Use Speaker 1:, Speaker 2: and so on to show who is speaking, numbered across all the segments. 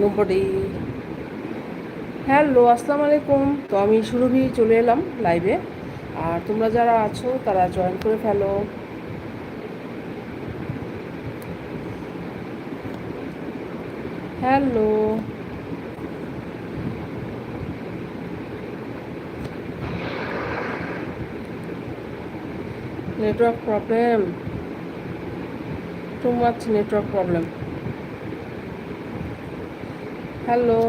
Speaker 1: Nobody hello, আসসালামু আলাইকুম। তো আমি সুরভি চলে এলাম লাইভে আর তোমরা যারা আছো, তারা জয়েন করে ফেলো। Hello. Network problem too much network problem hello.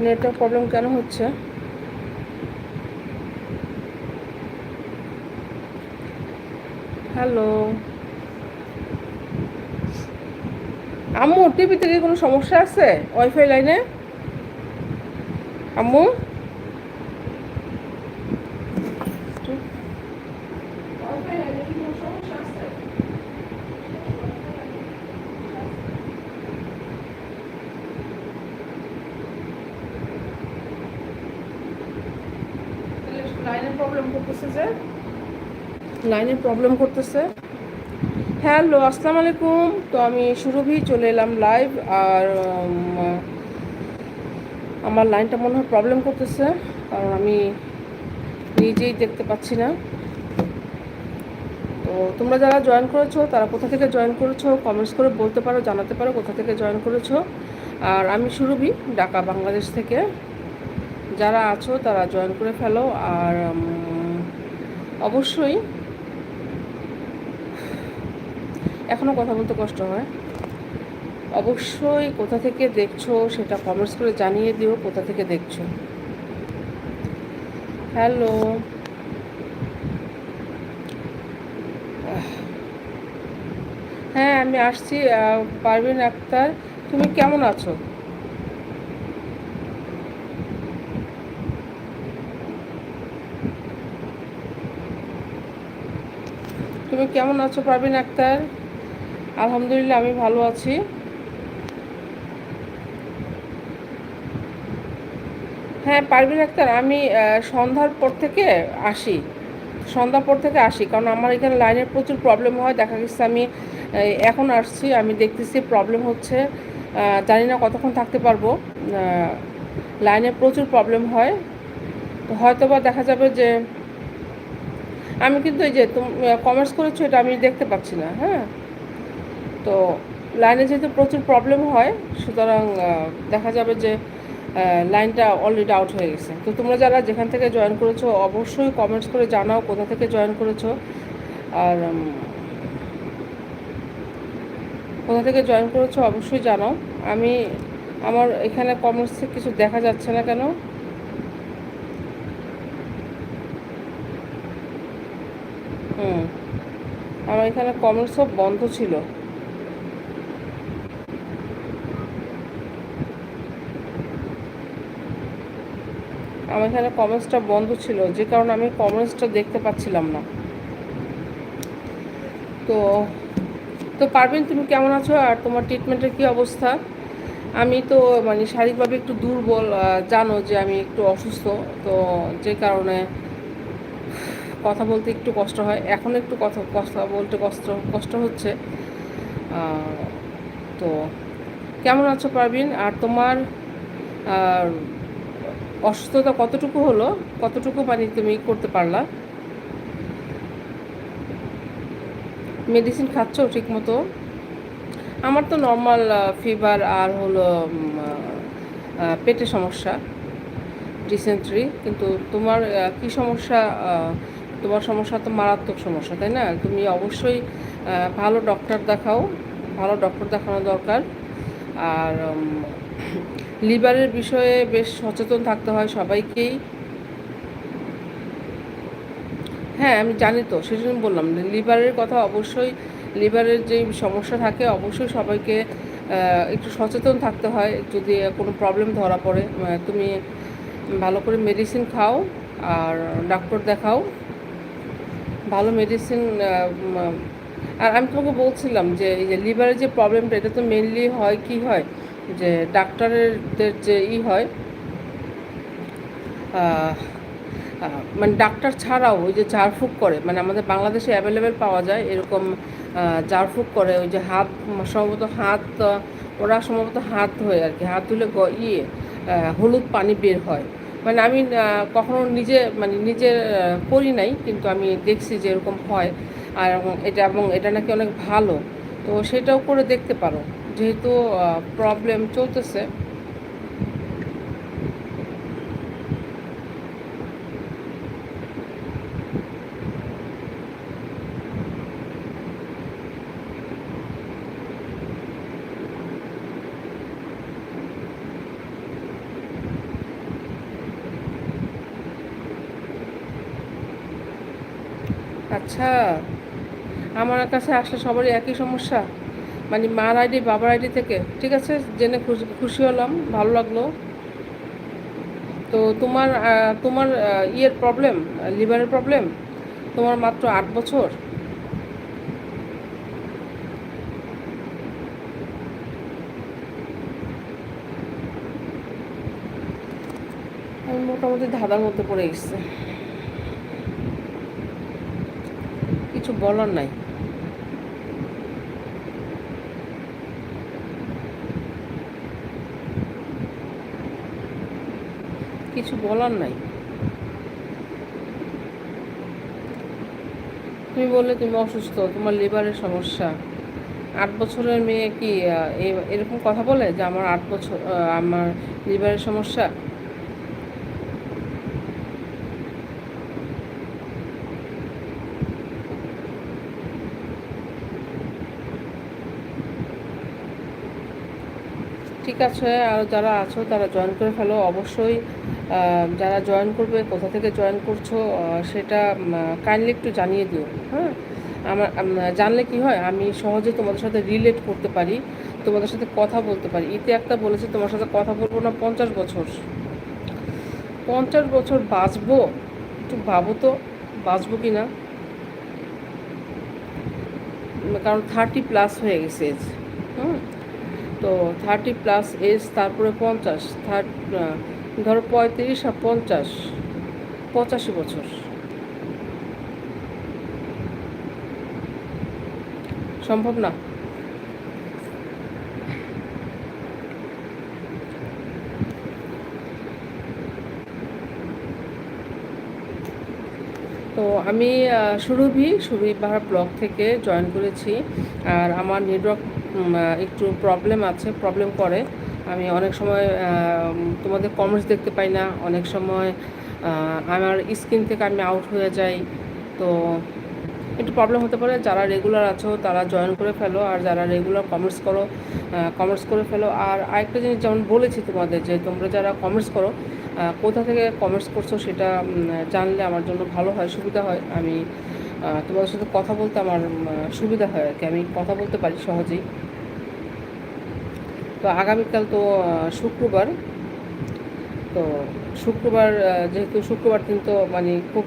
Speaker 1: Network problem কেন হচ্ছে? হ্যালো। আম্মু টিভিতে কি কোনো সমস্যা আছে? ওয়াইফাই লাইনে? আম্মু? করতেছে যে, লাইনের প্রবলেম করতেছে। হ্যালো আসসালামু আলাইকুম। তো আমি সুরভি চলে এলাম লাইভ আর আমার লাইনটা মনে হয় প্রবলেম করতেছে, কারণ আমি নিজেই দেখতে পাচ্ছি না। তো তোমরা যারা জয়েন করেছ, তারা কোথা থেকে জয়েন করেছ কমেন্টস করে বলতে পারো, জানাতে পারো কোথা থেকে জয়েন করেছ। আর আমি সুরভি, ঢাকা, বাংলাদেশ থেকে। যারা আছো, তারা জয়েন করে ফেলো। আর অবশ্যই। এখনও কথা বলতে কষ্ট হয়। অবশ্যই কোথা থেকে দেখছ সেটা কমেন্টস করে জানিয়ে দিও, কোথা থেকে দেখছ। হ্যালো হ্যাঁ আমি আসছি পারভিন আক্তার। তুমি কেমন আছো? তুমি কেমন আছো পারভিন আক্তার? আলহামদুলিল্লাহ, আমি ভালো আছি। হ্যাঁ পারভিন আক্তার, আমি সন্ধ্যার পর থেকে আসি। সন্ধ্যার পর থেকে আসি, কারণ আমার এখানে লাইনের প্রচুর প্রবলেম হয়। দেখা গেছে আমি এখন আসছি, আমি দেখতেছি প্রবলেম হচ্ছে। জানি না কতক্ষণ থাকতে পারব। লাইনে প্রচুর প্রবলেম হয়। তো হয়তো দেখা যাবে যে আমি কিন্তু এই যে তুমি কমার্স করেছ, এটা আমি দেখতে পাচ্ছি না হ্যাঁ? তো লাইনে যেহেতু প্রচুর প্রবলেম হয়, সুতরাং দেখা যাবে যে লাইনটা অলরেডি আউট হয়ে গেছে। তো তোমরা যারা যেখান থেকে জয়েন করেছ, অবশ্যই কমেন্টস করে জানাও কোথা থেকে জয়েন করেছ। আর কোথা থেকে জয়েন করেছ অবশ্যই জানাও। আমি, আমার এখানে কমেন্টসে কিছু দেখা যাচ্ছে না কেন? হুম। আমার এখানে কমেন্টস সব বন্ধ ছিল। আমার এখানে কমেন্টসটা বন্ধ ছিল, যে কারণে আমি কমেন্টসটা দেখতে পাচ্ছিলাম না। তো তো পারবেন তুমি কেমন আছো? আর তোমার ট্রিটমেন্টের কি অবস্থা? আমি তো মানে শারীরিকভাবে একটু দুর্বল জানো যে আমি একটু অসুস্থ, তো যে কারণে কথা বলতে একটু কষ্ট হয়। এখন একটু কথা কথা বলতে কষ্ট কষ্ট হচ্ছে। তো কেমন আছো পারবিন আর তোমার অসুস্থতা কতটুকু হলো? কতটুকু মানে তুমি করতে পারলা? মেডিসিন খাচ্ছ ঠিক মতো আমার তো নর্মাল ফিভার আর হলো পেটে সমস্যা রিসেন্টলি কিন্তু তোমার কি সমস্যা তোমার সমস্যা তো মারাত্মক সমস্যা, তাই না? তুমি অবশ্যই ভালো ডক্টর দেখাও, ভালো ডক্টর দেখানো দরকার। আর লিভারের বিষয়ে বেশ সচেতন থাকতে হয় সবাইকেই। হ্যাঁ আমি জানি তো, সেজন্য বললাম লিভারের কথা অবশ্যই লিভারের যে সমস্যা থাকে, অবশ্যই সবাইকে একটু সচেতন থাকতে হয়। যদি কোনো প্রবলেম ধরা পড়ে তুমি ভালো করে মেডিসিন খাও, আর ডাক্তার দেখাও। ভালো মেডিসিন আর আমি তোমাকে বলছিলাম যে এই যে লিভারের যে প্রবলেমটা এটা তো মেনলি হয় কি হয়? যে ডাক্তারের যে ই হয় মানে ডাক্তার ছাড়াও ওই যে ঝাড়ফুঁক করে মানে আমাদের বাংলাদেশে অ্যাভেলেবেল পাওয়া যায় এরকম জারফুক করে, ওই যে হাত, সম্ভবত হাত ওরা সম্ভবত হাত ধোয় আর কি, হাত ধুলে ইয়ে হলুদ পানি বের হয়। মানে আমি কখনো নিজে মানে নিজে করি নাই, কিন্তু আমি দেখছি যে এরকম হয়। আর এটা, এবং এটা নাকি অনেক ভালো। তো সেটাও করে দেখতে পারো। যেহেতু প্রবলেম চলতেছে আচ্ছা আমার কাছে আসলে সবারই একই সমস্যা। মানে মার আইডি, বাবার আইডি থেকে, ঠিক আছে? জেনে খুশি হলাম, ভালো লাগল। তো তোমার তোমার ইয়ের প্রবলেম লিভারের প্রবলেম তোমার মাত্র আট বছর। মোটামুটি ধাঁধার মধ্যে পড়ে গেছে। কিছু বলার নাই। কিছু বলার নাই। তুমি বললে তুমি অসুস্থ, তোমার লিভারের সমস্যা। আট বছরের মেয়ে কি এরকম কথা বলে যে আমার আট বছর আমার লিভারের সমস্যা? ঠিক আছে, আর যারা আছো তারা জয়েন করে ফেলো। অবশ্যই যারা জয়েন করবে, কোথা থেকে জয়েন করছ সেটা কাইন্ডলি একটু জানিয়ে দিও হ্যাঁ? আমার জানলে কি হয়, আমি সহজে তোমাদের সাথে রিলেট করতে পারি, তোমাদের সাথে কথা বলতে পারি। ইতে একটা বলেছে, তোমার সাথে কথা বলব না, পঞ্চাশ বছর। পঞ্চাশ বছর বাঁচবো? একটু ভাবো তো, বাঁচবো কি না কারণ থার্টি প্লাস হয়ে গেছে হুম? তো থার্টি প্লাস এজ তারপরে পঞ্চাশ থার্ট ধরো পঁয়ত্রিশ আর পঞ্চাশ, পঁচাশি বছর। সম্ভব না? আমি সুরভি সুরভি বাহার ব্লগ থেকে জয়েন করেছি। আর আমার নেটওয়ার্ক একটু প্রবলেম আছে প্রবলেম করে। আমি অনেক সময় তোমাদের কমেন্টস দেখতে পাই না। অনেক সময় আমার স্ক্রিন থেকে আমি আউট হয়ে যাই। তো একটু প্রবলেম হতে পারে। যারা রেগুলার আছো, তারা জয়েন করে ফেলো। আর যারা রেগুলার কমেন্টস করো কমেন্টস করে ফেলো। আর আরেকটা জিনিস যেমন বলেছি তোমাদের, যে তোমরা যারা কমেন্টস করো কোথা থেকে কমেন্টস করছ সেটা জানলে আমার জন্য ভালো হয়, সুবিধা হয়। আমি তোমাদের সাথে কথা বলতে আমার সুবিধা হয় আর কি। আমি কথা বলতে পারি সহজেই। তো আগামীকাল তো শুক্রবার। তো শুক্রবার যেহেতু শুক্রবার দিন তো মানে খুব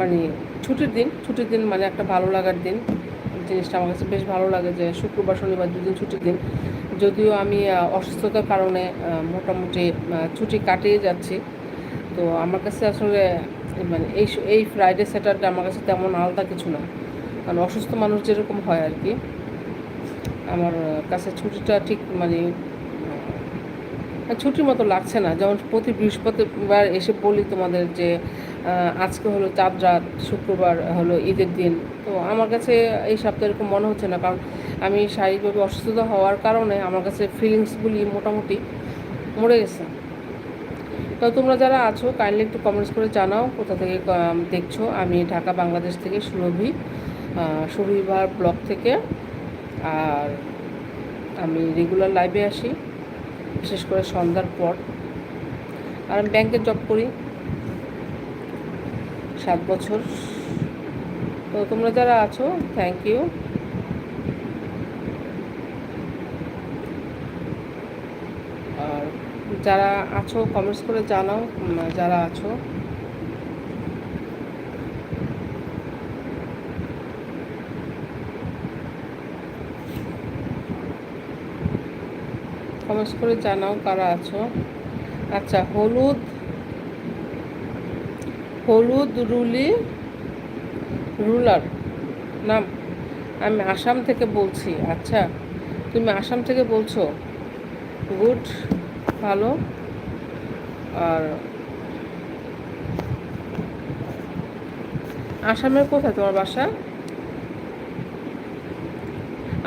Speaker 1: মানে ছুটির দিন ছুটির দিন মানে একটা ভালো লাগার দিন। জিনিসটা আমার কাছে বেশ ভালো লাগে যে শুক্রবার, শনিবার দুদিন ছুটির দিন। যদিও আমি অসুস্থতার কারণে মোটামুটি ছুটি কাটিয়ে যাচ্ছি। তো আমার কাছে আসলে মানে এই এই ফ্রাইডে স্যাটারডে আমার কাছে তেমন আলাদা কিছু না। কারণ অসুস্থ মানুষ যেরকম হয় আর কি, আমার কাছে ছুটিটা ঠিক মানে ছুটির মতো লাগছে না। যেমন প্রতি বৃহস্পতিবার এসে বলি তোমাদের যে আজকে হলো চাঁদ রাত, শুক্রবার হলো ঈদের দিন। তো আমার কাছে এই সপ্তাহে এরকম মনে হচ্ছে না। কারণ আমি শারীরিকভাবে অসুস্থতা হওয়ার কারণে আমার কাছে ফিলিংসগুলি মোটামুটি মরে গেছে। তো তোমরা যারা আছো কাইন্ডলি একটু কমেন্টস করে জানাও কোথা থেকে দেখছ। আমি ঢাকা, বাংলাদেশ থেকে সুরভি সুরভিবার ব্লগ থেকে। আর আমি রেগুলার লাইভে আসি, বিশেষ করে সন্ধ্যার পর। আর আমি ব্যাংকে জব করি। সাত বছর। তো তোমরা যারা আছো থ্যাংক ইউ আর যারা আছো কমেন্টস করে জানাও যারা আছো। কমেন্টস করে জানাও কারা আছো। আচ্ছা হলুদ হলুদ রুলি রুলার, নাম আমি আসাম থেকে বলছি। আচ্ছা তুমি আসাম থেকে বলছো। গুড ভালো। আর আসামের কোথায় তোমার বাসা?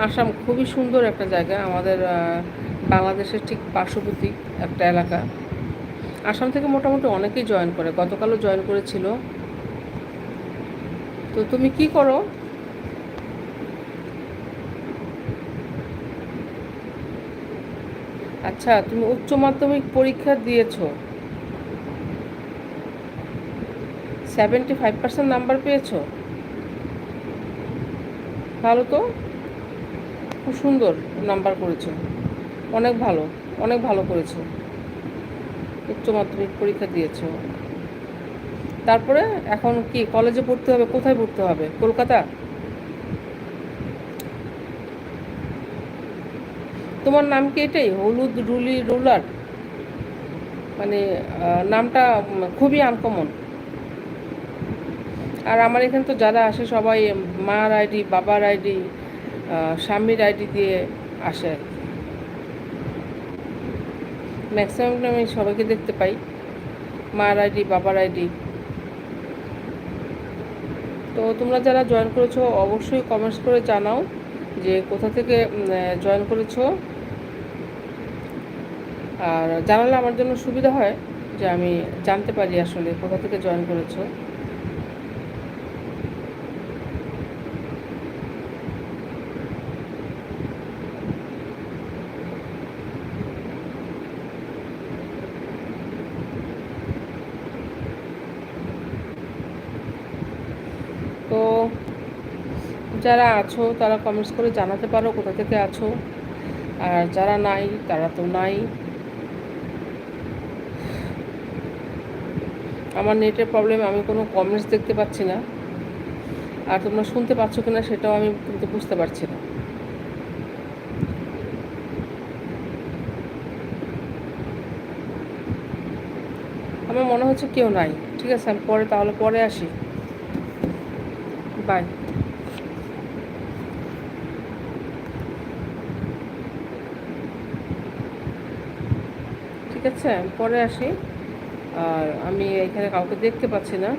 Speaker 1: আসাম খুবই সুন্দর একটা জায়গা। আমাদের বাংলাদেশের ঠিক পার্শ্ববর্তী একটা এলাকা। আসাম থেকে মোটামুটি অনেকেই জয়েন করে। গতকালও জয়েন করেছিল। তো তুমি কি করো? আচ্ছা তুমি উচ্চ মাধ্যমিক পরীক্ষা দিয়েছ। সেভেন্টি ফাইভ পার্সেন্ট নাম্বার পেয়েছ। ভালো তো? খুব সুন্দর নাম্বার করেছ। অনেক ভালো অনেক ভালো করেছ। উচ্চ মাধ্যমিক পরীক্ষা দিয়েছ। তারপরে এখন কি কলেজে পড়তে হবে, কোথায় পড়তে হবে? কলকাতা? তোমার নাম কি এটাই? হলুদ রুলি রুলার? মানে নামটা খুবই আনকমন আর আমার এখানে তো যারা আসে সবাই মার আইডি, বাবার আইডি স্বামীর আইডি দিয়ে আসে ম্যাক্সিমাম আমি সবাইকে দেখতে পাই। মার আইডি, বাবার আইডি। তো তোমরা যারা জয়েন করেছ, অবশ্যই কমেন্টস করে জানাও যে কোথা থেকে জয়েন করেছ। আর জানালে আমার জন্য সুবিধা হয় যে আমি জানতে পারি আসলে কোথা থেকে জয়েন করেছ। তো যারা আছো, তারা কমেন্টস করে জানাতে পারো কোথা থেকে আছো। আর যারা নাই, তারা তো নাই। আমার নেটের প্রবলেম আমি কোনো কমেন্টস দেখতে পাচ্ছি না। আর তোমরা শুনতে পাচ্ছ কি না সেটাও আমি কিন্তু বুঝতে পারছি না। আমার মনে হচ্ছে কেউ নাই। ঠিক আছে, আমি পরে, তাহলে পরে আসি। বাই ঠিক আছে পরে আসি। আর আমি এখানে কাউকে দেখতে পাচ্ছি না।